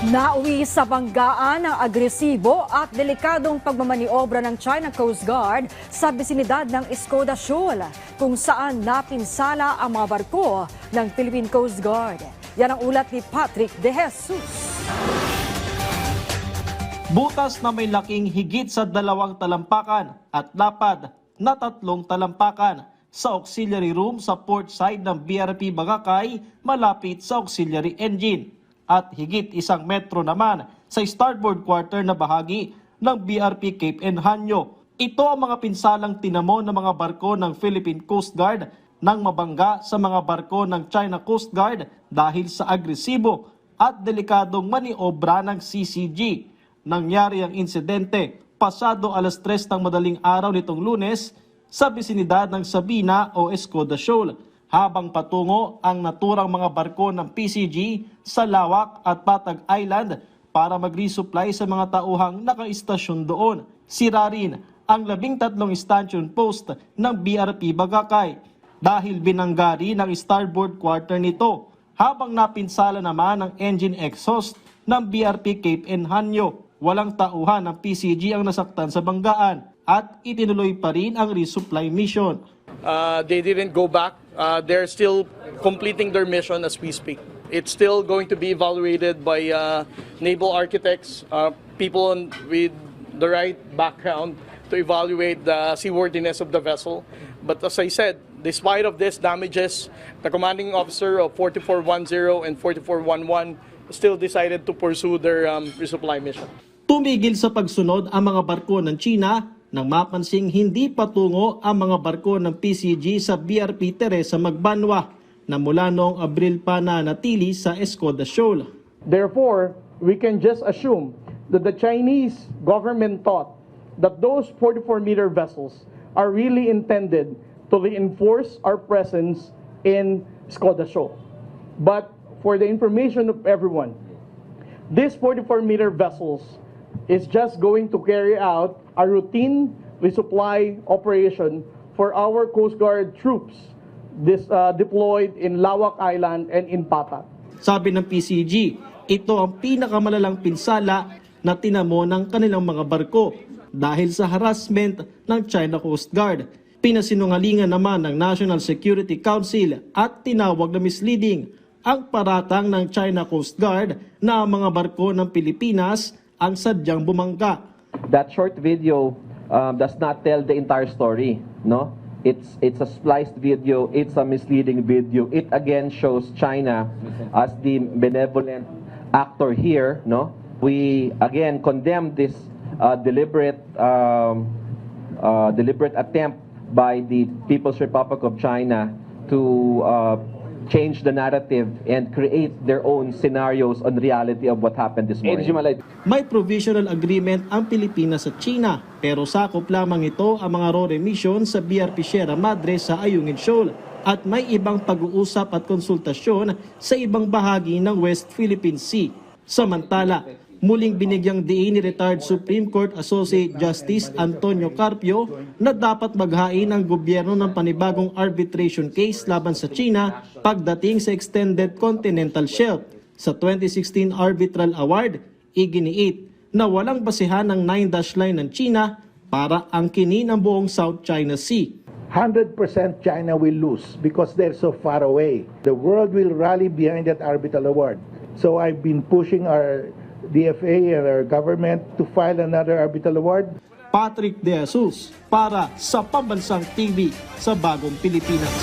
Nauwi sa banggaan ang agresibo at delikadong pagmamaniobra ng China Coast Guard sa bisinidad ng Escoda Shoal, kung saan napinsala ang mga barko ng Philippine Coast Guard. Yan ang ulat ni Patrick De Jesus. Butas na may laking higit sa dalawang talampakan at lapad na tatlong talampakan sa auxiliary room sa port side ng BRP Bagakay malapit sa auxiliary engine at higit isang metro naman sa starboard quarter na bahagi ng BRP Cape Enhanyo. Ito ang mga pinsalang tinamo ng mga barko ng Philippine Coast Guard nang mabangga sa mga barko ng China Coast Guard dahil sa agresibo at delikadong maniobra ng CCG. Nangyari ang insidente pasado alas 3 ng madaling araw nitong lunes sa bisinidad ng Sabina o Escoda Shoal habang patungo ang naturang mga barko ng PCG sa Lawak at Patag Island para mag-resupply sa mga tauhang nakaistasyon doon. Sira rin ang labing tatlong stanchion post ng BRP Bagakay dahil binanggari ng starboard quarter nito habang napinsala naman ang engine exhaust ng BRP Cape Enhanyo. Walang tauhan ng PCG ang nasaktan sa banggaan at itinuloy pa rin ang resupply mission. Uh, they didn't go back. Uh, they're still completing their mission as we speak. It's still going to be evaluated by uh, naval architects, uh, people on- with the right background to evaluate the seaworthiness of the vessel. But as I said, despite of this damages, the commanding officer of 4410 and 4411 still decided to pursue their um, resupply mission. Tumigil sa pagsunod ang mga barko ng China nang mapansing hindi patungo ang mga barko ng PCG sa BRP Teresa Magbanwa na mula noong Abril pa na natili sa Escoda Shoal. Therefore, we can just assume that the Chinese government thought that those 44 meter vessels are really intended to reinforce our presence in Skoda Shoal. But for the information of everyone, these 44 meter vessels is just going to carry out a routine resupply operation for our Coast Guard troops this, uh, deployed in Lawak Island and in Patak. Sabi ng PCG, ito ang pinakamalalang pinsala na tinamo ng kanilang mga barko dahil sa harassment ng China Coast Guard. Pinasinungalingan naman ng National Security Council at tinawag na misleading ang paratang ng China Coast Guard na ang mga barko ng Pilipinas ang sadyang bumangga. that short video um, does not tell the entire story no? It's it's a spliced video it's a misleading video. It again shows china as the benevolent actor here no? We again condemn this uh, deliberate um, uh, deliberate attempt by the people's republic of china to uh, change the narrative and create their own scenarios on reality of what happened this morning May provisional agreement ang Pilipinas at China pero sakop lamang ito ang mga RORE mission sa BRP Sierra Madre sa Ayungin Shoal at may ibang pag-uusap at konsultasyon sa ibang bahagi ng West Philippine Sea. Samantala, muling binigyang diin ni retired Supreme Court Associate Justice Antonio Carpio na dapat maghain ang gobyerno ng panibagong arbitration case laban sa China pagdating sa Extended Continental Shelf. Sa 2016 Arbitral Award, iginiit na walang basihan ng 9-dash line ng China para angkinin ang buong South China Sea. 100% China will lose because they're so far away. The world will rally behind that arbitral award. So I've been pushing our DFA and our government to file another arbitral award. Patrick De Jesus para sa Pambansang TV sa Bagong Pilipinas.